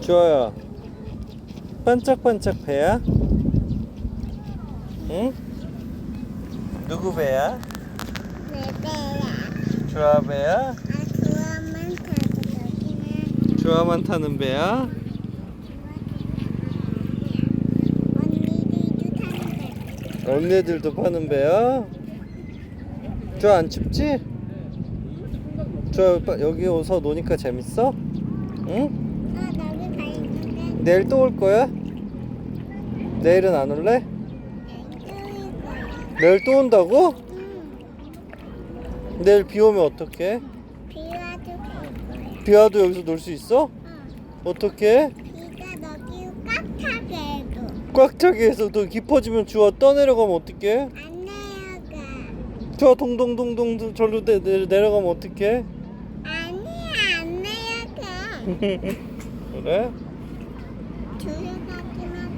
주아야 반짝반짝 배야? 응? 누구 배야? 주아 배야? 주아만 타는 배야? 언니들도 파는 배야? 주아 안 춥지? 주아 빠- 여기 오서 노니까 재밌어? 응? 내일 또 올 거야? 내일은 안 올래? 내일 또 온다고? 응. 내일 비 오면 어떡해? 비와도 될 거야. 비 와도 여기서 놀 수 있어? 어. 어떡해? 비가 너기 꽉 차게 해도 꽉 차게 해서 또 깊어지면 주아 떠내려가면 어떡해? 안 내려가. 주아 동동동동 절로 내, 내, 내려가면 어떡해? 아니야, 안 내려가. 그래? 들어가기만